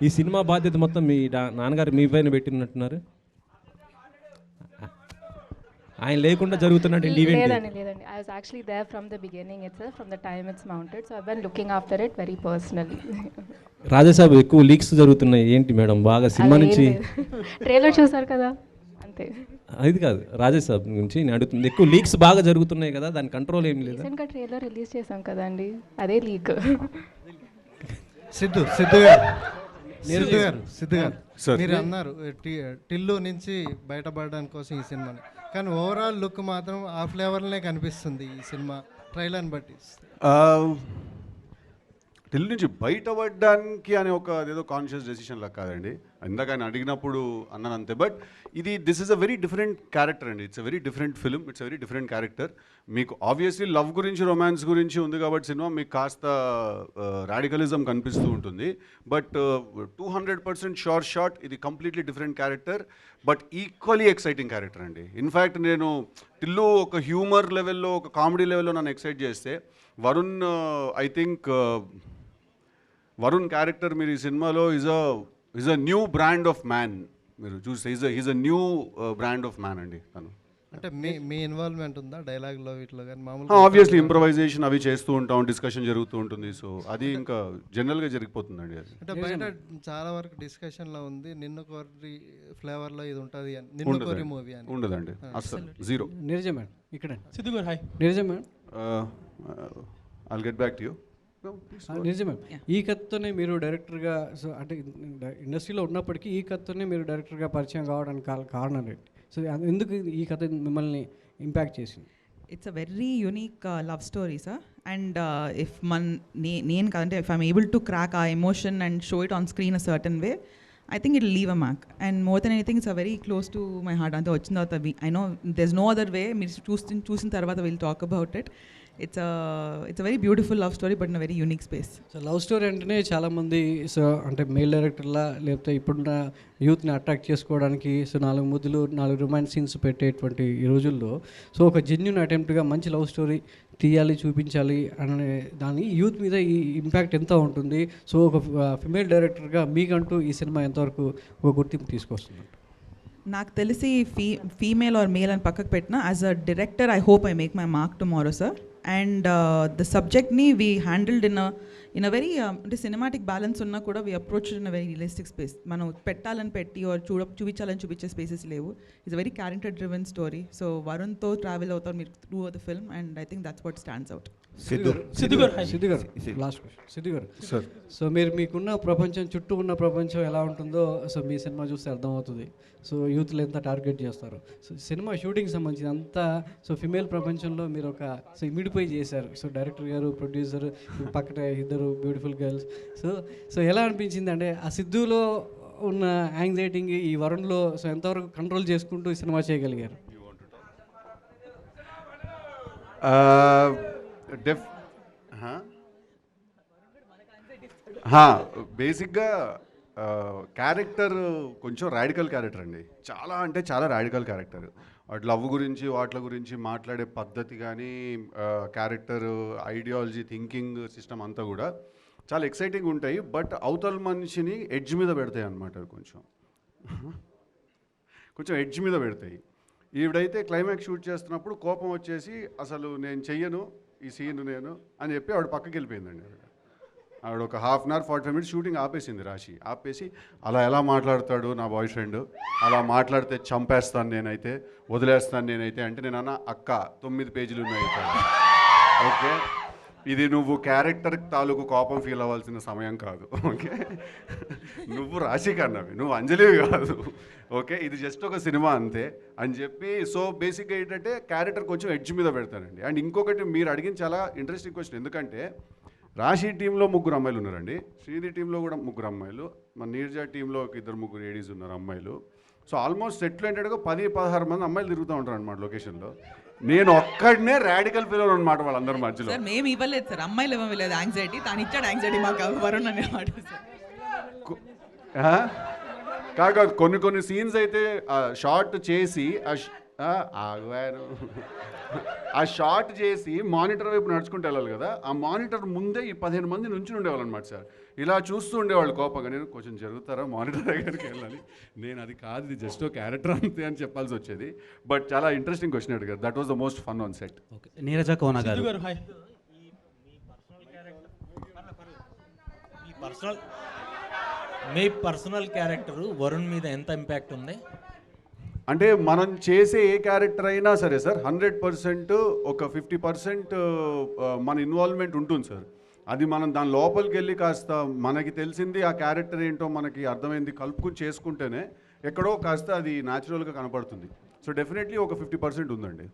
ఈ సినిమా బాధ్యత మొత్తం మీ నాన్నగారు మీ పైన పెట్టినట్టున్నారు? ఆయన లేకుండా జరుగుతున్నట్టు ఈవెంట్ లేదండి లేదండి. I was actually there from the beginning it's from the time it's mounted so I been looking after it very personally Rajasaab ఎక్కువ లీక్స్ జరుగుతున్నాయి. ఏంటి మేడం? బాగా సినిమా నుంచి ట్రైలర్ చూసారు కదా? అంతే. అది కాదు. రాజాసాబ్ గురించి నేను అడుగుతుంది ఎక్కువ లీక్స్ బాగా జరుగుతున్నాయి కదా దాని కంట్రోల్ ఏం లేదా? రీసెంట్గా ట్రైలర్ రిలీజ్ చేసాం కదండి. అదే లీక్ సిద్ధు సిద్ధు గారు. సిద్ధు గారు సిద్ధు గారు. మీరు అన్నారు టి- టిల్లు నుంచి బయటపడడానికి కోసం ఈ సినిమాని. కానీ ఓవరాల్ లుక్ మాత్రం ఆ ఫ్లేవర్లనే కనిపిస్తుంది ఈ సినిమా ట్రైలర్ని బట్టి. ఢిల్లీ నుంచి బయటపడడానికి అనే ఒక అదేదో కాన్షియస్ డెసిషన్ లా కాదండి. ఇందాక ఆయన అడిగినప్పుడు అన్నాను అంతే. బట్ ఇది this is a very different character అండి. It's a very different film it's a very different character మీకు ఆబ్వియస్లీ లవ్ గురించి రొమాన్స్ గురించి ఉంది కాబట్టి సినిమా మీకు కాస్త రాడికలిజం కనిపిస్తూ ఉంటుంది. But two hundred percent sure shot ఇది completely different character but equally exciting character అండి. ఇన్ఫ్యాక్ట్ నేను టిల్లు ఒక హ్యూమర్ లెవెల్లో ఒక కామెడీ లెవెల్లో నన్ను ఎక్సైట్ చేస్తే Varun I think Varun character మీరు ఈ సినిమాలో is a is a new brand of man మీరు చూస్తే is is a new brand of man అండి తను. అంటే మీ మీ ఇన్వాల్వ్మెంట్ ఉందా? డైలాగ్లో వీటిలో కానీ మామూలుగా ఆబ్వియస్లీ ఇంప్రవైజేషన్ అవి చేస్తూ ఉంటాం డిస్కషన్ జరుగుతూ ఉంటుంది. సో అది ఇంకా జనరల్గా జరిగిపోతుందండి అది. అంటే బయట చాలా వరకు డిస్కషన్లో ఉంది నిన్ను కోరి ఫ్లేవర్లో ఇది ఉంటుంది అని నిన్ను కోరి మూవీ అని. ఉండదండి. అస్సలు జీరో నీరజ మేడం ఇక్కడ Siddhu garu hi Neeraja madam. I'll get back to you ఆ, నిజం మేడం ఈ కథతోనే మీరు డైరెక్టర్గా సో అంటే ఇండస్ట్రీలో ఉన్నప్పటికీ ఈ కథతోనే మీరు డైరెక్టర్గా పరిచయం కావడానికి కా- కారణం ఏంటి? సో ఎందుకు ఈ కథ మిమ్మల్ని ఇంపాక్ట్ చేసింది? It's a very unique love story sir and if Mann నే నేను కాదంటే if I'm able to crack a emotion and show it on screen a certain way I think it leave a mark and more than anything it's a very close to my heart అంతా వచ్చిన తర్వాత I know there's no other way మీరు చూసి చూసిన తర్వాత will talk about it it's it's very beautiful love story but in very unique space so love story అంటేనే చాలామంది so అంటే మెయిల్ డైరెక్టర్లా లేకపోతే ఇప్పుడున్న యూత్ని అట్రాక్ట్ చేసుకోవడానికి సో నాలుగు ముద్దులు నాలుగు రొమాన్స్ సీన్స్ పెట్టేటువంటి ఈ రోజుల్లో సో ఒక జెన్యున్ అటెంప్ట్గా మంచి లవ్ స్టోరీ తీయాలి చూపించాలి అనే దాని యూత్ మీద ఈ ఇంపాక్ట్ ఎంత ఉంటుంది? సో ఒక ఫిమేల్ డైరెక్టర్గా మీకంటూ ఈ సినిమా ఎంతవరకు ఒక గుర్తింపు తీసుకొస్తుంది నాకు తెలిసి ఫీ ఫీమేల్ ఆర్ మేల్ అని పక్కకు పెట్టిన as a director I hope I make my mark tomorrow sir and the సబ్జెక్ట్ని we handled in in a very అంటే సినిమాటిక్ బ్యాలెన్స్ ఉన్నా కూడా we approach in a very realistic space మనం పెట్టాలని పెట్టి ఆర్ చూడ చూపించాలని చూపించే స్పేసెస్ లేవు. It's very character driven story so వరుణ్తో travel అవుతారు మీరు through the film and I think that's what stands out sir. So మీరు మీకున్న ప్రపంచం చుట్టూ ఉన్న ప్రపంచం ఎలా ఉంటుందో సో మీ సినిమా చూస్తే అర్థమవుతుంది. సో యూత్లు ఎంత టార్గెట్ చేస్తారు. సో సినిమా షూటింగ్ సంబంధించి అంతా సో ఫిమేల్ ప్రపంచంలో మీరు ఒక సో ఇమిడిపోయి చేశారు. సో డైరెక్టర్ గారు ప్రొడ్యూసర్ పక్కన ఇద్దరు బ్యూటిఫుల్ గర్ల్స్. సో సో ఎలా అనిపించింది అంటే ఆ సిద్ధులో ఉన్న యాంగ్జైటింగ్ ఈ వరుణ్లో సో ఎంతవరకు కంట్రోల్ చేసుకుంటూ సినిమా చేయగలిగారు? డెఫ్ బేసిక్గా క్యారెక్టర్ కొంచెం రాడికల్ క్యారెక్టర్ అండి. చాలా అంటే చాలా రాడికల్ క్యారెక్టర్. వాటి లవ్ గురించి వాటి గురించి మాట్లాడే పద్ధతి కానీ క్యారెక్టర్ ఐడియాలజీ థింకింగ్ సిస్టమ్ అంతా కూడా చాలా ఎక్సైటింగ్ ఉంటాయి. బట్ అవతల మనిషిని ఎడ్జ్ మీద పెడతాయి అన్నమాట కొంచెం. కొంచెం ఎడ్జ్ మీద పెడతాయి. ఈవిడైతే క్లైమాక్స్ షూట్ చేస్తున్నప్పుడు కోపం వచ్చేసి అసలు నేను చెయ్యను. ఈ సీన్ నేను అని చెప్పి ఆవిడ పక్కకి వెళ్ళిపోయిందండి. ఆవిడ ఆవిడ ఒక half an hour forty five minutes shooting ఆపేసింది రాశి. ఆపేసి అలా ఎలా మాట్లాడతాడు నా బాయ్ ఫ్రెండ్? అలా మాట్లాడితే చంపేస్తాను నేనైతే వదిలేస్తాను నేనైతే అంటే నేను అన్న అక్క తొమ్మిది పేజీలు ఉన్నాయి. ఓకే? ఇది నువ్వు క్యారెక్టర్ తాలూకు కోపం ఫీల్ అవ్వాల్సిన సమయం కాదు ఓకే? నువ్వు రాశి కన్నవి నువ్వు అంజలివి కాదు ఓకే? ఇది జస్ట్ ఒక సినిమా అంతే. అని చెప్పి సో బేసిక్గా ఏంటంటే క్యారెక్టర్ కొంచెం ఎడ్జ్ మీద పెడతానండి. అండ్ ఇంకొకటి మీరు అడిగిన చాలా ఇంట్రెస్టింగ్ క్వశ్చన్ ఎందుకంటే రాశి టీంలో ముగ్గురు అమ్మాయిలు ఉన్నారండి. శ్రీధి టీంలో కూడా ముగ్గురు అమ్మాయిలు మన నీర్జా టీంలో ఒక ఇద్దరు ముగ్గురు లేడీస్ ఉన్నారు అమ్మాయిలు. సో ఆల్మోస్ట్ సెట్లు ఏంటంటే పది పదహారు మంది అమ్మాయిలు తిరుగుతూ ఉంటారు అనమాట లొకేషన్లో. నేను ఒక్కడనే రాడికల్ పిల్లలు అనమాట వాళ్ళందరి మధ్యలో. సార్ మేము ఇవ్వలేదు సార్. అమ్మాయిలు ఇవ్వలేదు యాంగ్జైటీ తను ఇచ్చాడు యాంగ్జైటీ మాకు వరుణ్ అనేవాడు? కాదు కాదు కొన్ని కొన్ని సీన్స్ అయితే షార్ట్ చేసి ఆ ష్- ఆ, షార్ట్ చేసి మానిటర్ వైపు నడుచుకుంటూ వెళ్ళాలి కదా ఆ మానిటర్ ముందే ఈ పదిహేను మంది నుంచి ఉండేవాళ్ళు అనమాట సార్. ఇలా చూస్తూ ఉండేవాళ్ళు కోపంగా నేను కొంచెం జరుగుతారా మానిటర్ దగ్గరికి వెళ్ళాలి? నేను అది కాదు ఇది జస్ట్ ఒక క్యారెక్టర్ అంతే అని చెప్పాల్సి వచ్చేది. బట్ చాలా ఇంట్రెస్టింగ్ క్వశ్చన్ అడిగారు. That was the most fun on set okay Neeraja Kona garu. Me personal మీ పర్సనల్ క్యారెక్టర్ వరుణ్ మీద ఎంత ఇంపాక్ట్ ఉంది? అంటే మనం చేసే ఏ క్యారెక్టర్ అయినా సరే సార్ హండ్రెడ్ పర్సెంట్ ఒక ఫిఫ్టీ పర్సెంట్ మన ఇన్వాల్వ్మెంట్ ఉంటుంది సార్. అది మనం దాని లోపలికి వెళ్ళి కాస్త మనకి తెలిసింది ఆ క్యారెక్టర్ ఏంటో మనకి అర్థమైంది కలుపుకుని చేసుకుంటేనే ఎక్కడో కాస్త అది న్యాచురల్గా కనపడుతుంది. సో డెఫినెట్లీ ఒక ఫిఫ్టీ పర్సెంట్ ఉందండి.